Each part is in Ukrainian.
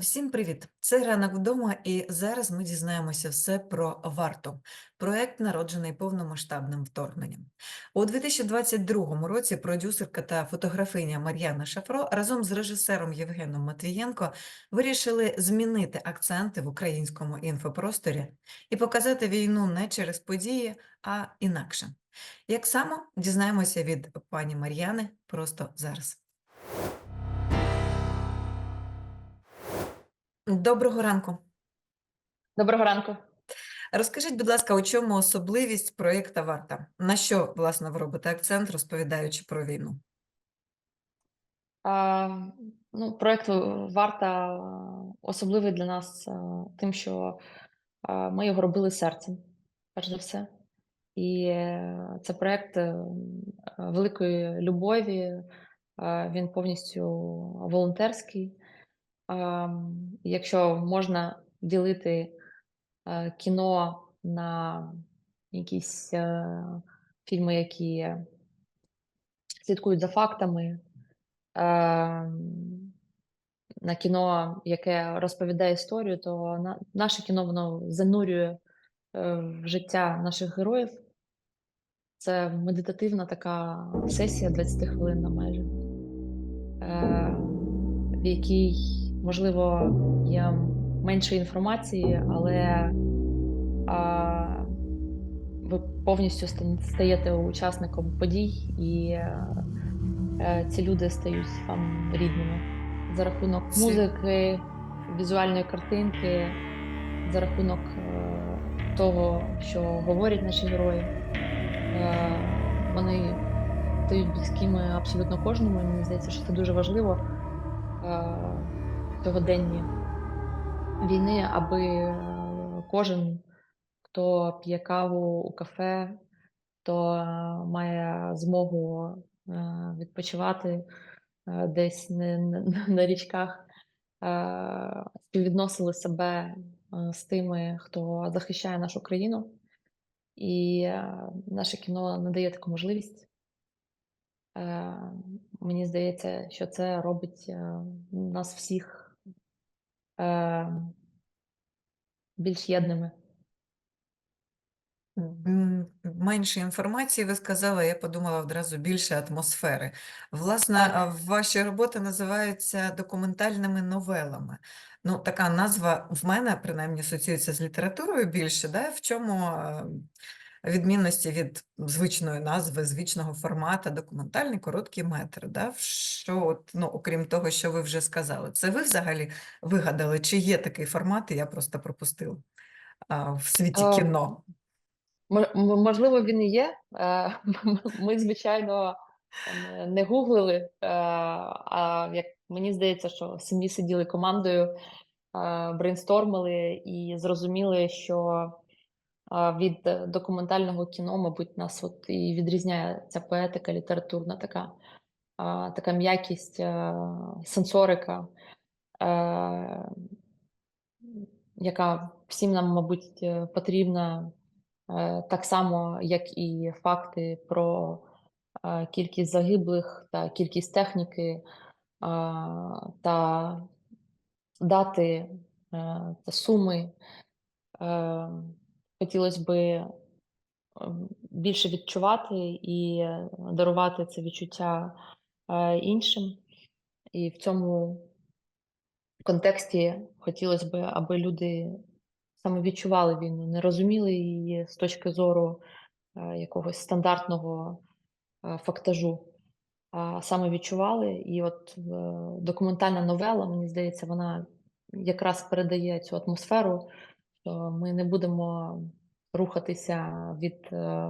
Всім привіт! Це ранок вдома, і зараз ми дізнаємося все про варту. Проект народжений повномасштабним вторгненням. У 2022 році продюсерка та фотографиня Мар'яна Шафро разом з режисером Євгеном Матвієнко вирішили змінити акценти в українському інфопросторі і показати війну не через події, а інакше. Як саме дізнаємося від пані Мар'яни просто зараз. Доброго ранку. Доброго ранку. Розкажіть, будь ласка, у чому особливість проєкта «Варта»? На що, власне, ви робите акцент, розповідаючи про війну? А, ну, проект варта особливий для нас а, тим, що а, ми його робили серцем, перш за все. І е, це проект е, великої любові, е, він повністю волонтерський. Якщо можна ділити е, кіно на якісь е, фільми, які слідкують за фактами, ем, на кіно, яке розповідає історію, то наше кіно воно занурює е, в життя наших героїв. Це медитативна така сесія 20 хвилин на майже, е, в якій, можливо, є менше інформації, але а, ви повністю стаєте учасником подій, і е, е, ці люди стають вам рідними за рахунок музики, візуальної картинки, за рахунок е, того, що говорять наші герої. Е, Вони стають близькими абсолютно кожному. І мені здається, що це дуже важливо сьогоденні війни, аби е, кожен, хто п'є каву у кафе, хто е, має змогу е, відпочивати десь на річках, співвідносили себе з тими, хто захищає нашу країну. І наше кіно надає таку можливість. Мені здається, що це робить нас всіх більш єдними. Менше інформації ви сказали, я подумала одразу більше атмосфери. Власне, ваші роботи називаються документальними новелами. Ну, така назва в мене принаймні асоціюється з літературою більше. Да? В чому е, відмінності від звичної назви, звичного формату, документальний короткий метр? Да? Що, от, ну, окрім того, що ви вже сказали, це ви взагалі вигадали, чи є такий формат, і я просто пропустила а, в світі Е, кіно? Можливо, він і є. Е, Ми, звичайно, не- не гуглили, е, а як мені здається, що самі сиділи командою, е, брейнстормили і зрозуміли, що е, від е, документального кіно, мабуть, нас от і відрізняє ця поетика літературна, така, така м'якість, е, сенсорика, е, яка всім нам, мабуть, потрібна. Так само, як і факти про кількість загиблих та кількість техніки та дати та суми. Е, Хотілося би більше відчувати і дарувати це відчуття е, іншим. І в цьому контексті хотілося б, аби люди саме відчували війну, не розуміли її з точки зору е, якогось стандартного е, фактажу, саме відчували. І от е, документальна новела, мені здається, вона якраз передає цю атмосферу, що ми не будемо рухатися від е,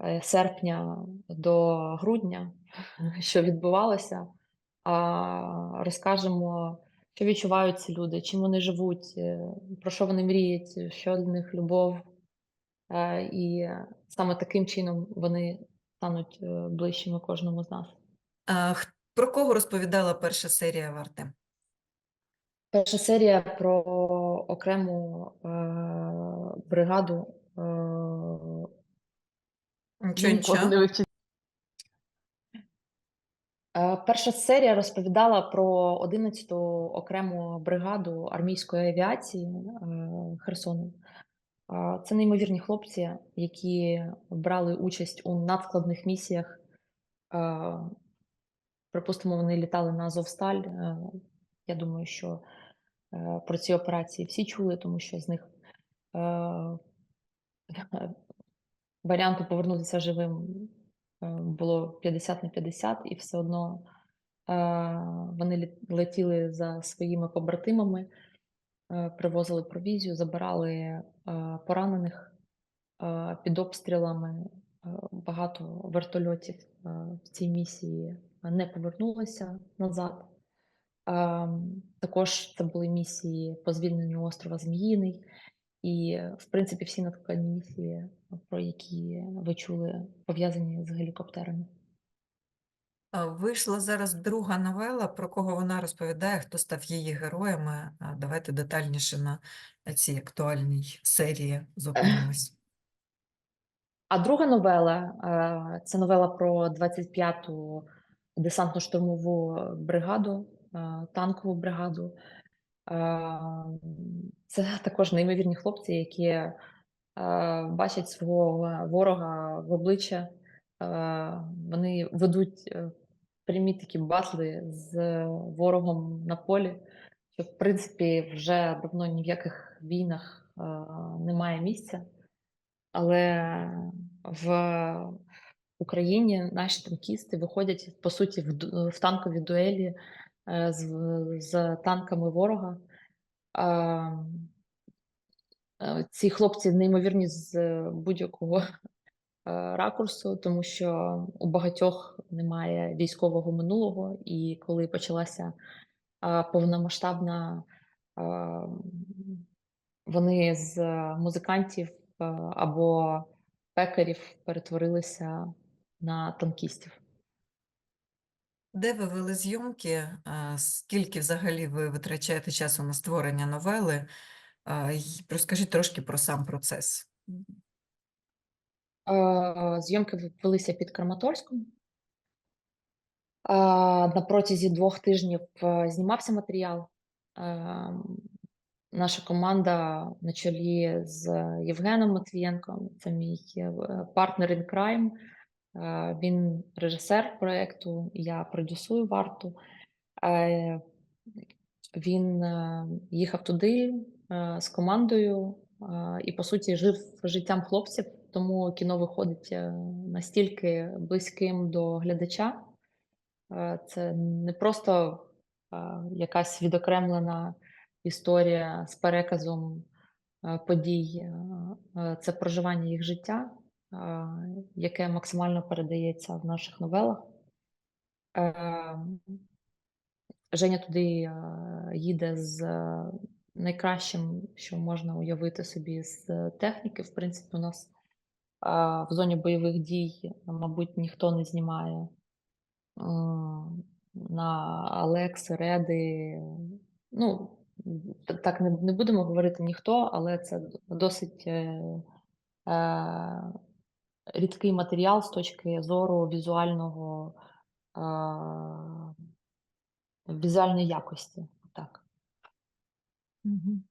е, серпня до грудня, що відбувалося, а розкажемо, що відчувають ці люди, чим вони живуть, е, про що вони мріють, що для них любов. І саме таким чином вони стануть ближчими кожному з нас. Про кого розповідала перша серія «Варти»? Перша серія про окрему е, бригаду. Е, вивчила. Е, Перша серія розповідала про 11-ту окрему бригаду армійської авіації е, Херсону. Е, Це неймовірні хлопці, які брали участь у надскладних місіях. Е, Припустимо, вони літали на Азовсталь. Е, Я думаю, що про ці операції всі чули, тому що з них е, варіанту повернутися живим е, було 50 на 50, і все одно вони летіли за своїми побратимами, е, привозили провізію, забирали е, поранених е, під обстрілами. Багато вертольотів в цій місії не повернулося назад. Також це були місії по звільненню острова Зміїний. І, в принципі, всі надскладні місії, про які ви чули, пов'язані з гелікоптерами. Вийшла зараз друга новела, про кого вона розповідає, хто став її героями. Давайте детальніше на цій актуальній серії зупинимось. А друга новела це новела про 25-ту десантно-штурмову бригаду, танкову бригаду. Е, Це також неймовірні хлопці, які е, бачать свого ворога в обличчя. Е, Вони ведуть е, прямі такі батли з ворогом на полі, що в принципі вже давно ні в яких війнах е, немає місця. Але в Україні наші танкісти виходять по суті в, танкові дуелі е, з, з танками ворога. А, е, ці хлопці неймовірні з будь-якого е, ракурсу, тому що у багатьох немає військового минулого, і коли почалася повномасштабна, вони з музикантів або пекарів перетворилися на танкістів. Де ви вели зйомки? Скільки взагалі ви витрачаєте часу на створення новели? Розкажіть трошки про сам процес. Зйомки велися під Краматорськом. На протязі двох тижнів е, знімався матеріал. Ем, Наша команда на чолі з Євгеном Матвієнком, це мій е, партнер in crime. Е, Він режисер проєкту, я продюсую варту. Е, Він е, їхав туди з командою і, по суті, жив життям хлопців, тому кіно виходить настільки близьким до глядача. Це не просто якась відокремлена історія з переказом подій, це проживання їх життя, яке максимально передається в наших новелах. Е, Женя туди е, їде з е, найкращим, що можна уявити собі з техніки. В принципі, у нас в зоні бойових дій, мабуть, ніхто не знімає на Алекс, Реди. Ну, так не, будемо говорити ніхто, але це досить рідкий матеріал з точки зору візуального, візуальної якості. Так.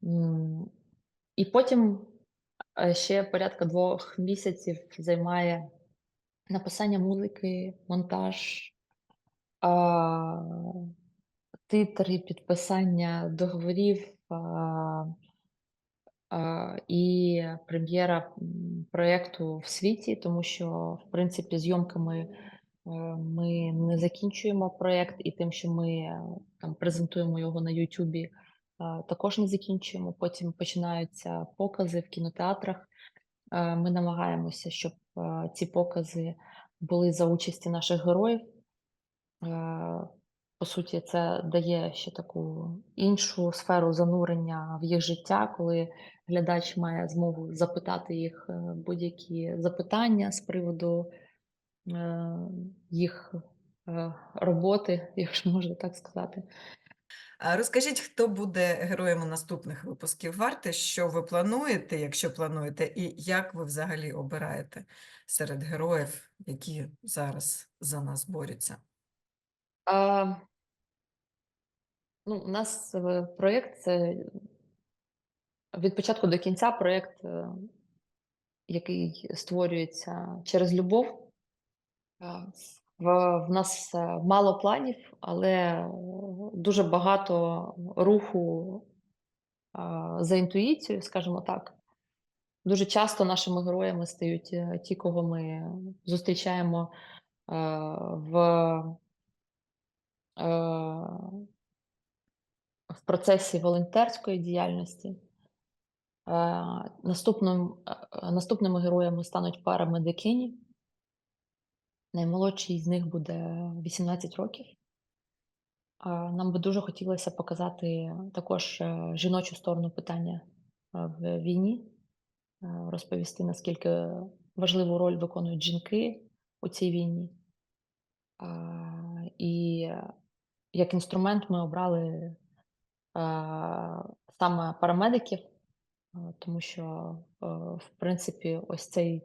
М, І потім е, ще порядка двох місяців займає написання музики, монтаж, титри, підписання договорів і прем'єра проєкту в світі, тому що, в принципі, зйомками ми не закінчуємо проєкт, і тим, що ми там презентуємо його на Ютубі, також не закінчуємо. Потім починаються покази в кінотеатрах. Ми намагаємося, щоб ці покази були за участі наших героїв. По суті, це дає ще таку іншу сферу занурення в їх життя, коли глядач має змогу запитати їх е, будь-які запитання з приводу е, їх е, роботи, якщо можна так сказати. Розкажіть, хто буде героями наступних випусків варти, що ви плануєте, якщо плануєте, і як ви взагалі обираєте серед героїв, які зараз за нас борються? Ну, у нас е, проєкт це від початку до кінця проєкт, е, який створюється через любов. А, В, нас е, мало планів, але е, дуже багато руху а, за інтуїцією, скажімо так. Дуже часто нашими героями стають е, ті, кого ми зустрічаємо е, в, е, в процесі волонтерської діяльності. Е, Наступним, е, е, наступними героями стануть парамедикині. Наймолодший з них буде 18 років. Нам би дуже хотілося показати також жіночу сторону питання в війні, розповісти, наскільки важливу роль виконують жінки у цій війні. І як інструмент ми обрали саме парамедиків, тому що, е, в принципі, ось цей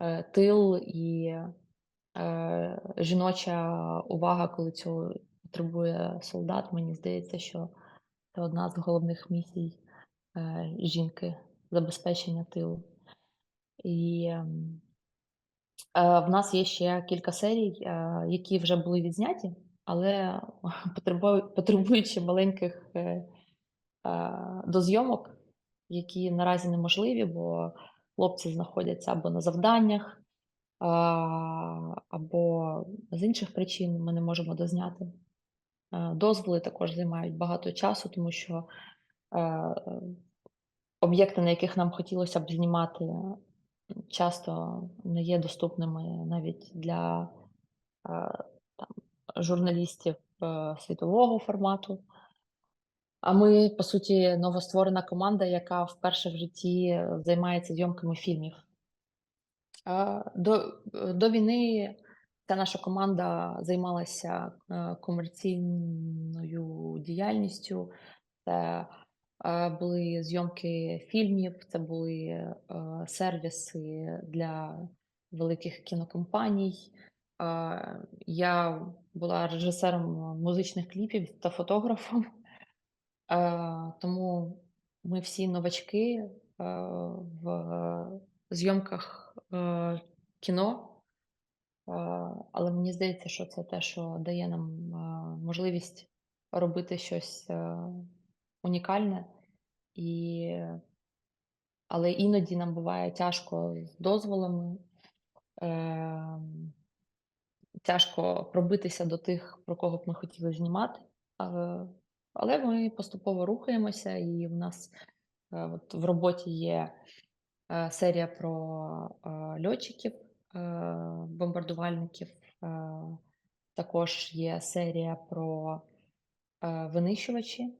е, тил і е, жіноча увага, коли цього потребує солдат, мені здається, що це одна з головних місій жінки забезпечення тилу. І ем, в нас є ще кілька серій, які вже були відзняті, але потребують маленьких е, дозйомок, які наразі неможливі, бо хлопці знаходяться або на завданнях, або з інших причин ми не можемо дозняти. Е, Дозволи також займають багато часу, тому що е, об'єкти, на яких нам хотілося б знімати, часто не є доступними навіть для журналістів е, світового формату. А ми, по суті, новостворена команда, яка вперше в житті займається зйомками фільмів. До, е, до війни ця наша команда займалася е, комерційною діяльністю. Це були зйомки фільмів, це були сервіси для великих кінокомпаній. Я була режисером музичних кліпів та фотографом. Тому ми всі новачки в зйомках кіно. Але мені здається, що це те, що дає нам можливість робити щось унікальне, і... але іноді нам буває тяжко з дозволами, е, тяжко пробитися до тих, про кого б ми хотіли знімати. Але ми поступово рухаємося, і в нас е, от в роботі є е, серія про е, льотчиків, бомбардувальників. Також є серія про винищувачі.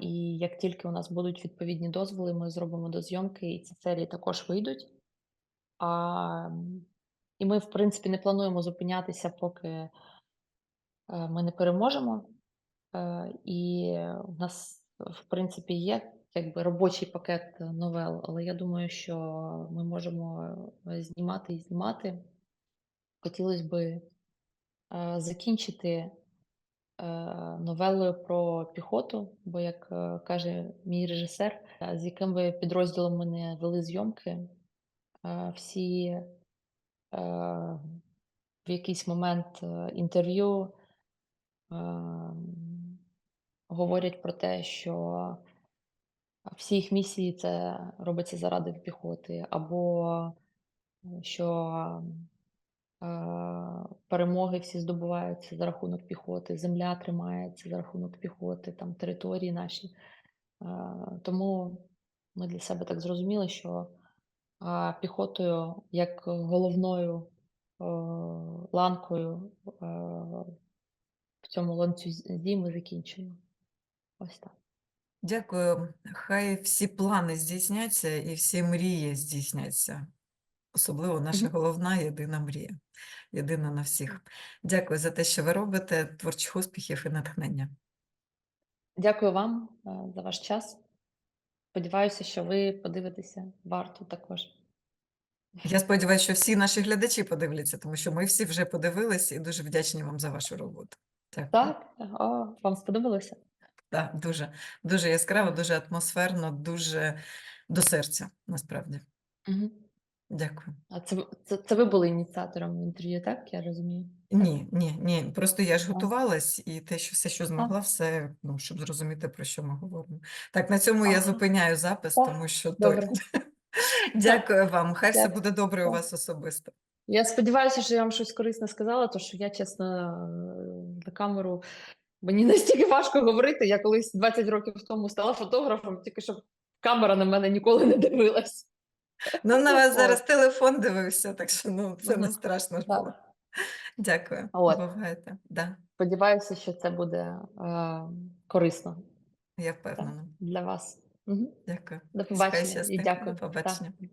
І як тільки у нас будуть відповідні дозволи, ми зробимо дозйомки, і ці серії також вийдуть. А, І ми, в принципі, не плануємо зупинятися, поки е, ми не переможемо. Е, І у нас, в принципі, є якби робочий пакет новел, але я думаю, що ми можемо е, знімати і знімати. Хотілося е, закінчити новелою про піхоту, бо, як каже мій режисер, з яким би підрозділом ми не вели зйомки, всі в якийсь момент е, інтерв'ю ем, говорять про те, що всі їх місії це робиться заради піхоти, або е, що е, перемоги всі здобуваються за рахунок піхоти, земля тримається за рахунок піхоти, там території наші. Е, Тому ми для себе так зрозуміли, що піхотою як головною е, ланкою е, в цьому ланцюзі ми закінчимо. Ось так. Дякую. Хай всі плани здійсняться і всі мрії здійсняться. Особливо наша головна єдина мрія. Єдина на всіх. Дякую за те, що ви робите. Творчих успіхів і натхнення. Дякую вам е, за ваш час. Сподіваюся, що ви подивитеся варту також. Я сподіваюся, що всі наші глядачі подивляться, тому що ми всі вже подивились і дуже вдячні вам за вашу роботу. Дякую. Так? О, вам сподобалося? Так, дуже, дуже яскраво, дуже атмосферно, дуже до серця, насправді. Мгм. Дякую. А це, це, це ви були ініціатором інтерв'ю, так? Я розумію. Ні, ні, ні. Просто я ж готувалась і те, що все, що змогла, все, ну, щоб зрозуміти, про що ми говоримо. Так, на цьому я зупиняю запис, тому що добре. Дякую вам. Хай все буде добре у вас особисто. Я сподіваюся, що я вам щось корисне сказала, тому що я, чесно, на камеру мені настільки важко говорити. Я колись 20 років тому стала фотографом, тільки щоб камера на мене ніколи не дивилась. Ну, на вас зараз телефон дивився, так що ну, це не страшно було. Дякую. От. Бувайте. Да, Сподіваюся, що це буде е, корисно я так, впевнена. для вас. Угу. Дякую. До побачення і дякую. До побачення. Так.